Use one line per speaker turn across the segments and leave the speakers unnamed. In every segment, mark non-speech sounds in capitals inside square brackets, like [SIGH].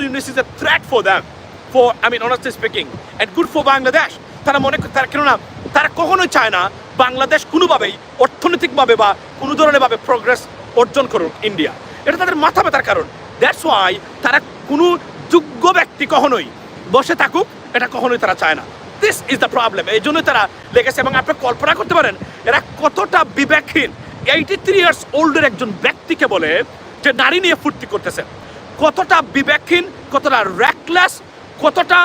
Mohammed Yunus is a threat for them, for I mean honestly speaking, and good for Bangladesh. তারা মনে তারা কেননা তারা কখনোই চায় না বাংলাদেশ কোনোভাবেই অর্থনৈতিকভাবে বা কোনো ধরনের ভাবে প্রোগ্রেস অর্জন করুক ইন্ডিয়া এটা তাদের মাথা ব্যথার কারণ। দ্যাটস ওয়াই তারা কোনো যোগ্য ব্যক্তি কখনোই বসে থাকুক এটা কখনোই তারা চায় না। দিস ইজ দ্য প্রবলেম এই জন্যই তারা লেগেছে এবং আপনি কল্পনা করতে পারেন এরা কতটা বিবেকহীন। এইটি থ্রি ইয়ার্স ওল্ডের একজন ব্যক্তিকে বলে যে নারী নিয়ে ফুর্তি করতেছে। কতটা বিবেকহীন, কতটা র্যাকলেস কতটা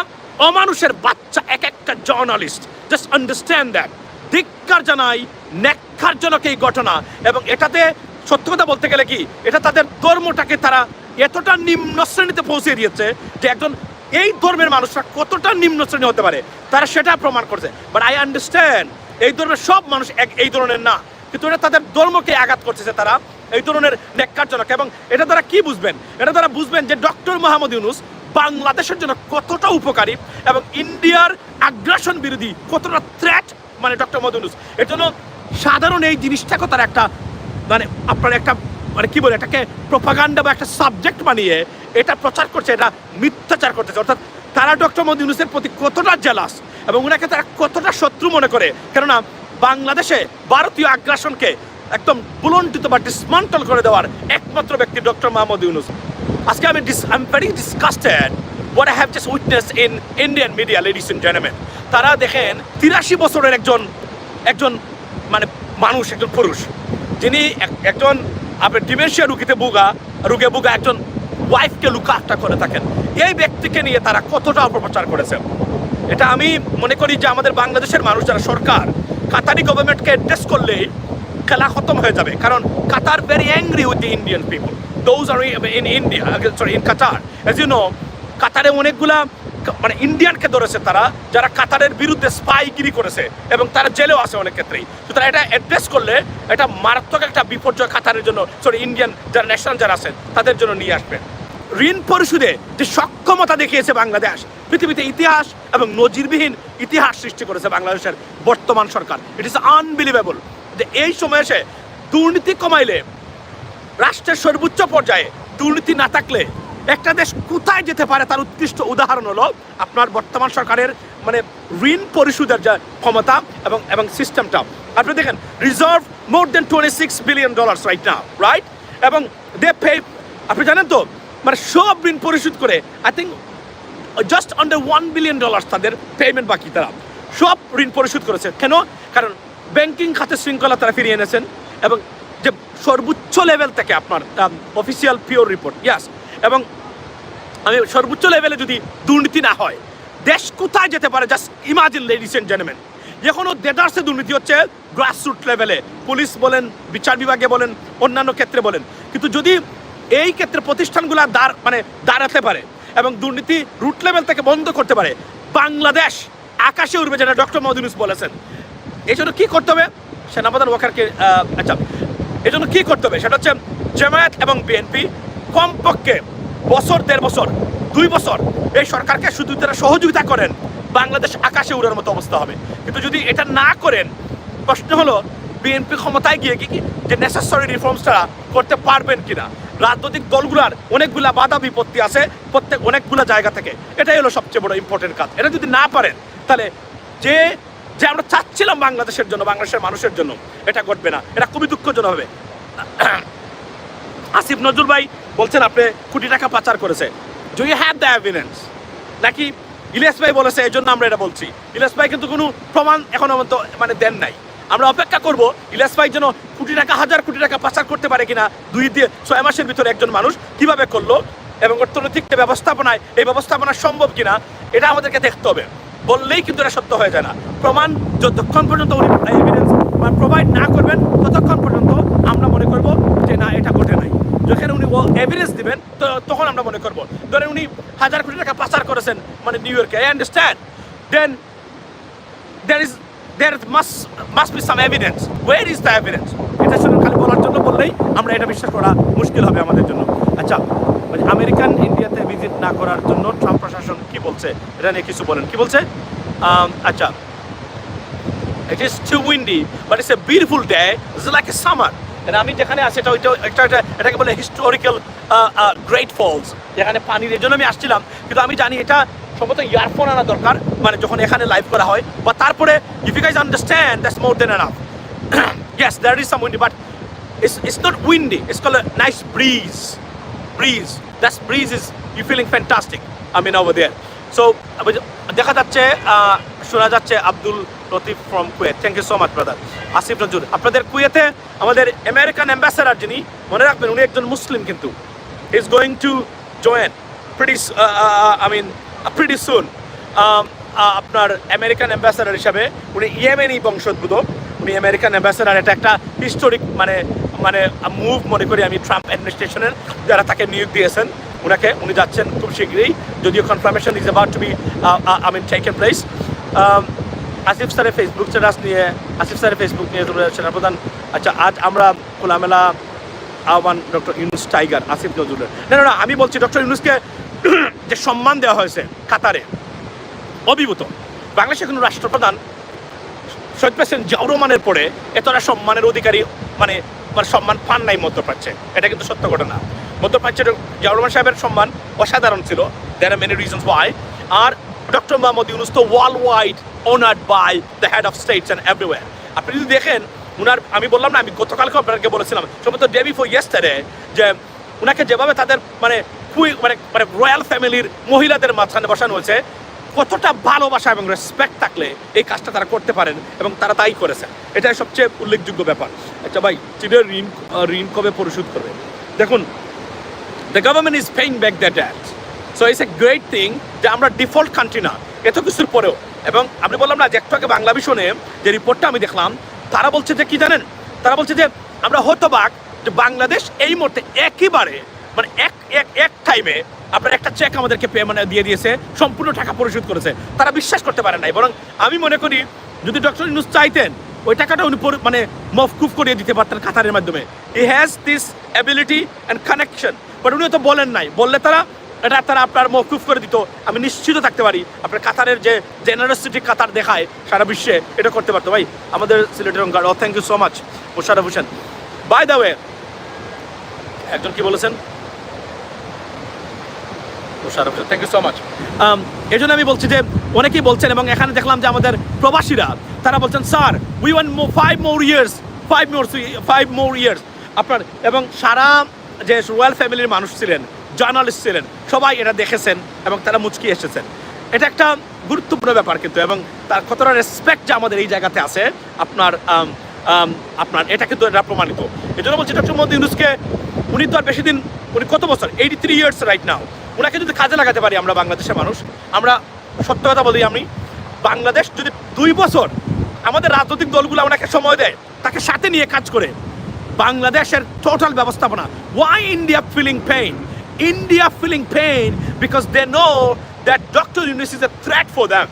অমানুষের বাচ্চা এক একটা জার্নালিস্ট জাস্ট আন্ডারস্ট্যান্ড দ্যাট ধিক্কার জানাই ন্যাক্কারজনক এই ঘটনা। এবং এটাতে সত্য কথা বলতে গেলে কি, এটা তাদের ধর্মটাকে তারা এতটা নিম্ন শ্রেণীতে পৌঁছে দিয়েছে যে একজন এই ধর্মের মানুষরা কতটা নিম্ন শ্রেণি হতে পারে, তারা সেটা প্রমাণ করছে। বাট আই আন্ডারস্ট্যান্ড এই ধর্মের সব মানুষ এক এই ধরনের না। কিন্তু এটা তাদের ধর্মকে আঘাত করতেছে তারা এই ধরনের ন্যাক্কারজনক। এবং এটা তারা কি বুঝবেন? এটা তারা বুঝবেন যে ডক্টর মোহাম্মদ ইউনুস বাংলাদেশের জন্য কতটা উপকারী এবং ইন্ডিয়ার আগ্রাসন বিরোধী কতটা থ্রেট মানে ডক্টর মোহাম্মদ ইউনুস। এর জন্য সাধারণ এই জিনিসটাকে তারা একটা মানে আপনার একটা মানে কি বলে, এটাকে প্রপাগান্ডা বা একটা সাবজেক্ট বানিয়ে এটা প্রচার করছে, এটা মিথ্যাচার করতেছে। অর্থাৎ তারা ডক্টর মোহাম্মদ ইউনুসের প্রতি কতটা জেলাস এবং ওনাকে তারা কতটা শত্রু মনে করে? কেননা বাংলাদেশে ভারতীয় আগ্রাসনকে একদম বুলন্টিত বা ডিসমান্টল করে দেওয়ার একমাত্র ব্যক্তি ডক্টর মাহমুদ ইউনুস। আজকে আমি this I am very disgusted what I have just witnessed in Indian media, ladies and gentlemen. তারা দেখেন তিরাশি বছরের একজন একজন মানে মানুষ একজন পুরুষ। যিনি এক- একজন আপনার ডিমেনশিয়া রুগীতে বুগা রুগে বুগা একজন ওয়াইফকে লুকাফটা করে থাকেন। এই ব্যক্তিকে নিয়ে তারা কতটা অপপ্রচার করেছে? এটা আমি মনে করি যে আমাদের বাংলাদেশের মানুষ যারা সরকার কাতারি গভর্নমেন্টকে অ্যাড্রেস করলেই খেলা খতম হয়ে যাবে। কারণ Qatar very angry with the Indian people those are in India sorry in Qatar as you know কাতারে অনেকগুলা মানে ইন্ডিয়ানকে ধরেছে তারা, যারা কাতারের বিরুদ্ধে স্পাইগিরি করেছে, এবং তারা জেলেও আছে অনেক ক্ষেত্রেই। তো তারা এটা অ্যাড্রেস করলে এটা মারাত্মক একটা বিপর্যয় কাতারের জন্য সরি ইন্ডিয়ান যারা ন্যাশনাল যারা আছেন তাদের জন্য নিয়ে আসবে। ঋণ পরিশোধে যে সক্ষমতা দেখিয়েছে বাংলাদেশ, পৃথিবীতে ইতিহাস এবং নজিরবিহীন ইতিহাস সৃষ্টি করেছে বাংলাদেশের বর্তমান সরকার। ইট ইস আনবিলিভেবল যে এই সময় এসে দুর্নীতি কমাইলে রাষ্ট্রের সর্বোচ্চ পর্যায়ে দুর্নীতি না থাকলে একটা দেশ কোথায় যেতে পারে তার উৎকৃষ্ট উদাহরণ হলো আপনার বর্তমান সরকারের মানে ঋণ পরিশোধের যে ক্ষমতা এবং এবং সিস্টেমটা আপনি দেখেন reserve more than twenty six billion dollars right না রাইট এবং দে পে আপনি জানেন তো মানে সব ঋণ পরিশোধ করে I think just under one billion dollars তাদের পেমেন্ট বাকি তারা। সব ঋণ পরিশোধ করেছে। কেন? কারণ ব্যাংকিং খাতে শৃঙ্খলা তারা ফিরিয়ে এনেছেন এবং যে সর্বোচ্চ লেভেল থেকে আপনার অফিসিয়াল পিওর রিপোর্ট ইয়াস এবং আমি সর্বোচ্চ লেভেলে যদি দুর্নীতি না হয়, দেশ কোথায় যেতে পারে? Just imagine ladies and gentleman এখনও দেদার্সে দুর্নীতি হচ্ছে গ্রাসরুট লেভেলে পুলিশ বলেন, বিচার বিভাগে বলেন, অন্যান্য ক্ষেত্রে বলেন। কিন্তু যদি এই ক্ষেত্রে প্রতিষ্ঠানগুলো দাঁড় মানে দাঁড়াতে পারে এবং দুর্নীতি রুট লেভেল থেকে বন্ধ করতে পারে, বাংলাদেশ আকাশে উঠবে যেটা ডক্টর মদিনুস বলেছেন। এই জন্য কী করতে হবে? সেনাপ্রধান ওয়াকারকে আচ্ছা এই জন্য কী করতে হবে? সেটা হচ্ছে জামায়াত এবং বিএনপি কমপক্ষে বছর, দেড় বছর, দুই বছর এই সরকারকে শুধু তারা সহযোগিতা করেন, বাংলাদেশ আকাশে উড়ার মতো অবস্থা হবে। কিন্তু যদি এটা না করেন, প্রশ্ন হলো বিএনপি ক্ষমতায় গিয়ে কি কি, যে নেসেসারি রিফর্মস তারা করতে পারবেন কিনা? রাজনৈতিক দলগুলার অনেকগুলা বাধা বিপত্তি আছে, প্রত্যেক অনেকগুলা জায়গা থেকে। এটাই হলো সবচেয়ে বড় ইম্পর্টেন্ট কাজ। এটা যদি না পারেন, তাহলে যে যে আমরা চাচ্ছিলাম বাংলাদেশের জন্য, বাংলাদেশের মানুষের জন্য এটা ঘটবে না। এটা খুবই দুঃখজনক হবে। [CLEARS THROAT] আসিফ নজরুল ভাই বলছেন, আপনি কোটি টাকা পাচার করেছে। Do you have the evidence নাকি ইলিয়াস ভাই বলেছে এই জন্য আমরা এটা বলছি। ইলিয়াস ভাই কিন্তু কোনো প্রমাণ এখনও পর্যন্ত মানে দেন নাই। আমরা অপেক্ষা করব, ইলিয়াস ভাই যেন কোটি টাকা, হাজার কোটি টাকা পাচার করতে পারে কিনা, দুই দিয়ে ছয় মাসের ভিতরে একজন মানুষ কীভাবে করল এবং অর্থনৈতিক যে ব্যবস্থাপনায়, এই ব্যবস্থাপনা সম্ভব কিনা, এটা আমাদেরকে দেখতে হবে। বললেই কিন্তু এটা সত্য হয়ে যায় না। প্রমাণ যতক্ষণ পর্যন্ত উনি এভিডেন্স প্রোভাইড না করবেন, ততক্ষণ পর্যন্ত আমরা মনে করব যে না, এটা ঘটে নাই। যখন উনি এভিডেন্স দিবেন, তো তখন আমরা মনে করব। ধরেন উনি হাজার কোটি টাকা পাচার করেছেন মানে নিউ ইয়র্কে I understand then there is there must must be some evidence. Where is the evidence? এটা শুধু খালি বলার জন্য বললেই আমরা এটা বিশ্বাস করা মুশকিল হবে আমাদের জন্য। আচ্ছা আমেরিকান ইন্ডিয়াতে ভিজিট না করার জন্য ট্রাম্প প্রশাসন বলছে? এটা নিয়ে কিছু বলেন। কি বলছে? আচ্ছা। It is too windy but is a beautiful day is like a summer মানে আমি যেখানে আসি এটা ওইটা একটা এটাকে বলে হিস্টোরিক্যাল গ্রেট ফলস যেখানে পানির জন্য আমি আসছিলাম। কিন্তু আমি জানি এটা সম্ভবত ইয়ারফোন আনা দরকার মানে যখন এখানে লাইভ করা হয়। বা তারপরে if you guys understand that's more than an yes there is some windy but is it's not windy it's cool nice breeze breeze that's breeze is you feeling fantastic আমি নাও দেয়ার so দেখা যাচ্ছে শোনা যাচ্ছে Abdul Latif from Kuwait thank you so much brother Asif Nazrul, আপনাদের কুয়েতে আমাদের American ambassador যিনি, মনে রাখবেন উনি একজন মুসলিম কিন্তু। Is going to join pretty I mean pretty soon আপনার আমেরিকান অ্যাম্বাসেডার হিসাবে উনি ইয়েমেনি বংশোদ্ভূত। উনি আমেরিকান অ্যাম্বাসেডার এটা একটা হিস্টোরিক মানে মানে মুভ মনে করি আমি ট্রাম্প অ্যাডমিনিস্ট্রেশনের যারা তাকে নিয়োগ দিয়েছেন। ওনাকে, উনি যাচ্ছেন খুব শীঘ্রই, যদিও confirmation is about to be I mean taken place Asif স্যারের ফেসবুক স্ট্যাটাস নিয়ে, আসিফ স্যারের ফেসবুক নিয়ে তোমরা সেনাপ্রধান আচ্ছা আজ আমরা খোলামেলা আহ্বান ডক্টর ইউনুস টাইগার, আসিফ নজরুলের। না না আমি বলছি ডক্টর ইউনুসকে [CLEARS THROAT] যে সম্মান দেওয়া হয়েছে কাতারে, অভিভূত। বাংলাদেশের কোনো রাষ্ট্রপ্রধান শহীদ প্রেসিডেন্ট জিয়াউর রহমানের পরে এতটা সম্মানের অধিকারী মানে মানে সম্মান পান নাই মধ্যপ্রাচ্যে। এটা কিন্তু সত্য ঘটনা। মধ্যপ্রাচ্যের জিয়াউর সাহেবের সম্মান অসাধারণ ছিল। There are many reasons why are doctor Mohammad Yunus তো world wide honoured by the head of states and everywhere আপনি যদি দেখেন, উনার আমি বললাম না, আমি গতকালকে আপনাকে বলেছিলাম, সম্ভবত ডে বিফোর ইয়েস্টারে যে উনাকে যেভাবে তাদের মানে কুই মানে মানে রয়্যাল ফ্যামিলির মহিলাদের মাঝখানে বসানো হয়েছে, কতটা ভালোবাসা এবং রেসপেক্ট থাকলে এই কাজটা তারা করতে পারেন এবং তারা তাই করেছেন। এটাই সবচেয়ে উল্লেখযোগ্য ব্যাপার। আচ্ছা ভাই চীনের ঋণ ঋণ কবে পরিশোধ করবে দেখুন the government is paying back the debt so it's a great thing যে আমরা ডিফল্ট কান্ট্রি না। এত কিছুর পরেও। এবং আপনি বললাম না যে একটু আগে বাংলা ভিশনে যে রিপোর্টটা আমি দেখলাম, তারা বলছে যে কি জানেন? তারা বলছে যে আমরা হতবাক যে বাংলাদেশ এই মুহূর্তে একইবারে মানে এক এক এক টাইমে আপনার একটা চেক আমাদেরকে পে মানে দিয়ে দিয়েছে, সম্পূর্ণ টাকা পরিশোধ করেছে। তারা বিশ্বাস করতে পারে নাই। বরং আমি মনে করি, যদি ডক্টর ইউনুস চাইতেন ওই টাকাটা উনি মানে মফকুফ করিয়ে দিতে পারতেন কাতারের মাধ্যমে। He has this ability and connection but উনি তো বলেন নাই। বললে তারা, এটা তারা আপনার মফকুফ করে দিত। আমি নিশ্চিত থাকতে পারি, আপনার কাতারের যে জেনারেসিটি কাতার দেখায় সারা বিশ্বে, এটা করতে পারতো। ভাই, আমাদের সিলেটের অঙ্কার ও thank you so much Mosharraf Hossain. By the way একজন কি বলেছেন? Mosharraf Hossain thank you so much এই জন্য আমি বলছি যে অনেকেই বলছেন এবং এখানে দেখলাম যে আমাদের প্রবাসীরা, তারা বলছেন, sir we want five more years five more five more years আপনার, এবং সারা যে রয়্যাল ফ্যামিলির মানুষ ছিলেন জার্নালিস্ট ছিলেন, সবাই এটা দেখেছেন এবং তারা মুচকি এসেছেন। এটা একটা গুরুত্বপূর্ণ ব্যাপার কিন্তু, এবং তার কতটা রেসপেক্ট যে আমাদের এই জায়গাতে আছে, আপনার আপনার, এটা কিন্তু এটা প্রমাণিত। এই জন্য বলছি ডক্টর মোহাম্মদ ইউনুসকে, উনি তো আর বেশি দিন, উনি কত বছর? Eighty three years right now ওনাকে যদি কাজে লাগাতে পারি আমরা বাংলাদেশের মানুষ, আমরা সত্য কথা বলি আমি, বাংলাদেশ যদি দুই বছর আমাদের রাজনৈতিক দলগুলো ওনাকে সময় দেয়, তাকে সাথে নিয়ে কাজ করে, বাংলাদেশের টোটাল ব্যবস্থাপনা why India feeling pain India feeling pain because they know that doctor Yunus is a threat for them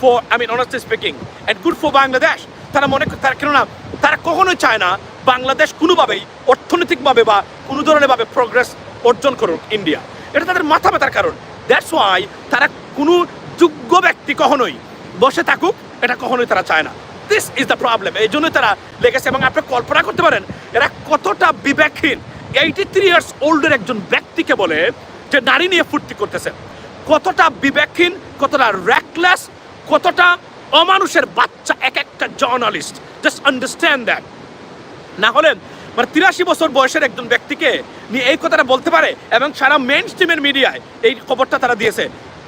for I mean honestly speaking and good for Bangladesh তারা মনে তারা, কেননা তারা কখনোই চায় না বাংলাদেশ কোনোভাবেই অর্থনৈতিকভাবে বা কোনো ধরনের ভাবে প্রোগ্রেস অর্জন করুক ইন্ডিয়া এটা তাদের মাথা ব্যথার কারণ। দ্যাটস ওয়াই তারা কোনো যোগ্য ব্যক্তি কখনোই বসে থাকুক, এটা কখনোই তারা চায় না। দিস ইজ দ্য প্রবলেম এই জন্যই তারা লেগেছে এবং আপনি কল্পনা করতে পারেন, এরা কতটা বিবেকহীন। এইটি থ্রি ইয়ার্স ওল্ডের একজন ব্যক্তিকে বলে যে নারী নিয়ে ফুর্তি করতেছে। কতটা বিবেকহীন, কতটা র্যাকলেস কতটা অমানুষের বাচ্চা, এক একটা জার্নালিস্ট জাস্ট আন্ডারস্ট্যান্ড দ্যাট না হলে মানে তিরাশি বছর বয়সের একজন ব্যক্তিকে নিয়ে এই কথাটা বলতে পারে এবং সারা মেন স্ট্রিমের মিডিয়ায় এই খবরটা তারা দিয়েছে।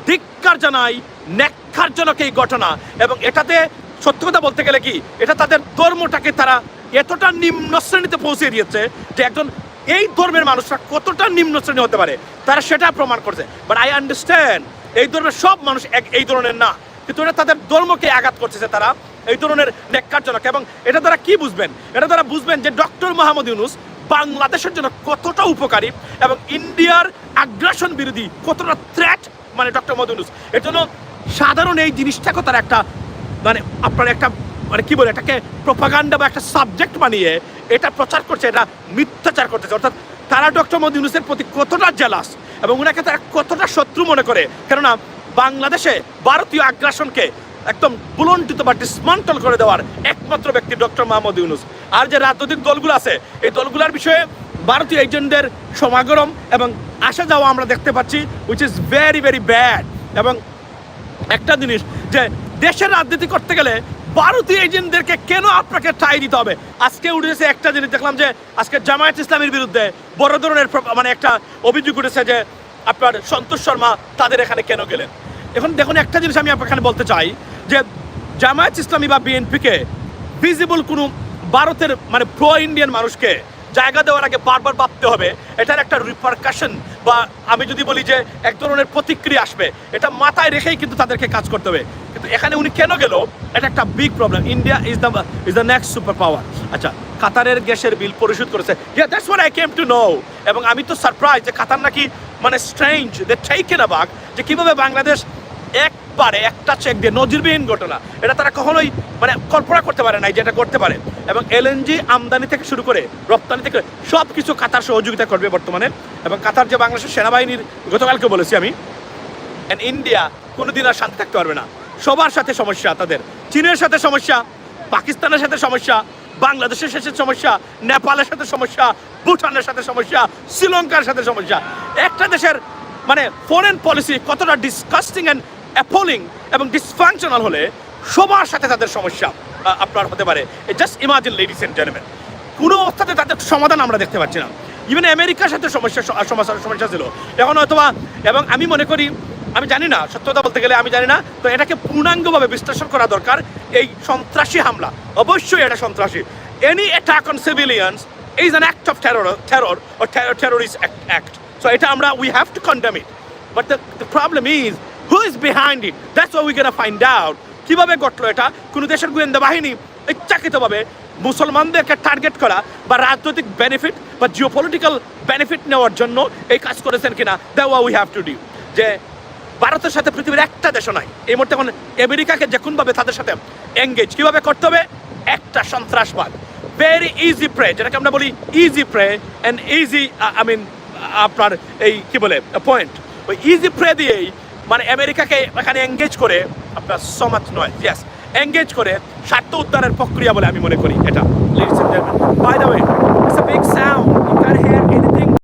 ধিক্কার জানাই ন্যাক্কারজনক এই ঘটনা। এবং এটাতে সত্যি কথা বলতে গেলে কি, এটা তাদের ধর্মটাকে তারা এতটা নিম্ন শ্রেণীতে পৌঁছে দিয়েছে যে একজন এই ধর্মের মানুষরা কতটা নিম্ন শ্রেণি হতে পারে, তারা সেটা প্রমাণ করছে। বাট আই আন্ডারস্ট্যান্ড এই ধর্মের সব মানুষ এক এই ধরনের না। কিন্তু এটা তাদের ধর্মকে আঘাত করতেছে তারা এই ধরনের ন্যাক্কারজনক। এবং এটা তারা কি বুঝবেন? এটা তারা বুঝবেন যে ডক্টর মোহাম্মদ ইউনুস বাংলাদেশের জন্য কতটা উপকারী এবং ইন্ডিয়ার আগ্রাসন বিরোধী কতটা থ্রেট মানে ডক্টর মোহাম্মদ ইউনুস। এর জন্য সাধারণ এই জিনিসটাকে তারা একটা মানে আপনার একটা মানে কি বলে, এটাকে প্রপাগান্ডা বা একটা সাবজেক্ট বানিয়ে এটা প্রচার করছে, এটা মিথ্যাচার করতেছে। অর্থাৎ তারা ডক্টর মোহাম্মদ ইউনুসের প্রতি কতটা জেলাস এবং ওনাকে তারা কতটা শত্রু মনে করে। কেননা বাংলাদেশে ভারতীয় আগ্রাসনকে একদম বুলন্টিত বা ডিসমান্টল করে দেওয়ার একমাত্র ব্যক্তি ডক্টর মাহমুদ ইউনুস। আর যে রাজনৈতিক দলগুলো আছে, এই দলগুলোর বিষয়ে ভারতীয় এজেন্টদের সমাগম এবং আসা যাওয়া আমরা দেখতে পাচ্ছি which is very very bad এবং একটা জিনিস যে দেশের রাজনীতি করতে গেলে ভারতীয় এজেন্টদেরকে কেন আপনাকে ঠাই দিতে হবে? আজকে উঠেছে একটা জিনিস, দেখলাম যে আজকে জামায়াত ইসলামের বিরুদ্ধে বড় ধরনের মানে একটা অভিযোগ উঠেছে যে আপনার সন্তোষ শর্মা তাদের এখানে কেন গেলেন? এখন দেখুন, একটা জিনিস আমি এখানে বলতে চাই, যে জামায়াত ইসলামী বা বিএনপিকে ভিজিবল কোনো ভারতের মানে প্রো ইন্ডিয়ান মানুষকে জায়গা দেওয়ার আগে বারবার ভাবতে হবে, এটার একটা রিপারকাশন বা আমি যদি বলি যে এক ধরনের প্রতিক্রিয়া আসবে, এটা মাথায় রেখেই কিন্তু তাদেরকে কাজ করতে হবে। কিন্তু এখানে উনি কেন গেল? এটা একটা big problem India is the is the next super power আচ্ছা কাতারের গ্যাসের বিল পরিশোধ করেছে। That's I came to know এবং আমি তো সারপ্রাইজ যে কাতার নাকি মানে স্ট্রেঞ্জ দে টেকেন অ্যাবাক যে কীভাবে বাংলাদেশ একবারে একটা চেক দিয়ে নজিরবিহীন ঘটনা। এটা তারা কখনোই মানে কল্পনা করতে পারে নাই যে এটা করতে পারে। এবং এলএনজি আমদানি থেকে শুরু করে, রপ্তানি থেকে সব কিছু কাতার সহযোগিতা করবে বর্তমানে। এবং কাতার যে বাংলাদেশের সেনাবাহিনীর, গতকালকে বলেছি আমি অ্যান্ড ইন্ডিয়া কোনোদিন আর শান্তি থাকতে পারবে না। সবার সাথে সমস্যা তাদের। চীনের সাথে সমস্যা, পাকিস্তানের সাথে সমস্যা বাংলাদেশের সাথে সমস্যা, নেপালের সাথে সমস্যা, ভুটানের সাথে সমস্যা, শ্রীলঙ্কার সাথে সমস্যা। একটা দেশের মানে ফরেন পলিসি কতটা ডিসকাস্টিং অ্যান্ড অ্যাপোলিং এবং ডিসফাংশনাল হলে সবার সাথে তাদের সমস্যা আপনার হতে পারে। Just imagine ladies and gentleman কোনো অবস্থাতে তাদের সমাধান আমরা দেখতে পাচ্ছি না। ইভেন আমেরিকার সাথে সমস্যা সমস্যা সমস্যা ছিল। এখন অথবা এবং আমি মনে করি আমি জানি না, সত্যতা বলতে গেলে আমি জানি না, তো এটাকে পূর্ণাঙ্গভাবে বিশ্লেষণ করা দরকার এই সন্ত্রাসী হামলা। অবশ্যই এটা সন্ত্রাসী। Any attack on civilians is an act of terror terror or terrorist act so এটা আমরা we have to condemn it but the the problem is who is behind it that's we gonna find out কীভাবে ঘটলো এটা? কোনো দেশের গোয়েন্দা বাহিনী ইচ্ছাকৃতভাবে মুসলমানদেরকে টার্গেট করা বা রাজনৈতিক বেনিফিট বা জিওপলিটিক্যাল বেনিফিট নেওয়ার জন্য এই কাজ করেছেন কিনা দেওয়া উই হ্যাভ টু ডু যে ভারতের সাথে পৃথিবীর একটা দেশও নাই। এই মুহূর্তে এখন আমেরিকাকে যে কোনভাবে তাদের সাথে এঙ্গেজ কীভাবে করতে হবে? একটা সন্ত্রাসবাদ। ভেরি ইজি প্রে যেটাকে আমরা বলি easy pray and easy I mean আপনার এই কি বলে পয়েন্ট ওই ইজি প্রে দিয়েই মানে আমেরিকাকে এখানে এঙ্গেজ করে আপনার সমাজ নয় ইয়েস এঙ্গেজ করে স্বার্থ উদ্ধারের প্রক্রিয়া বলে আমি মনে করি এটা। And gentlemen, by the way, it's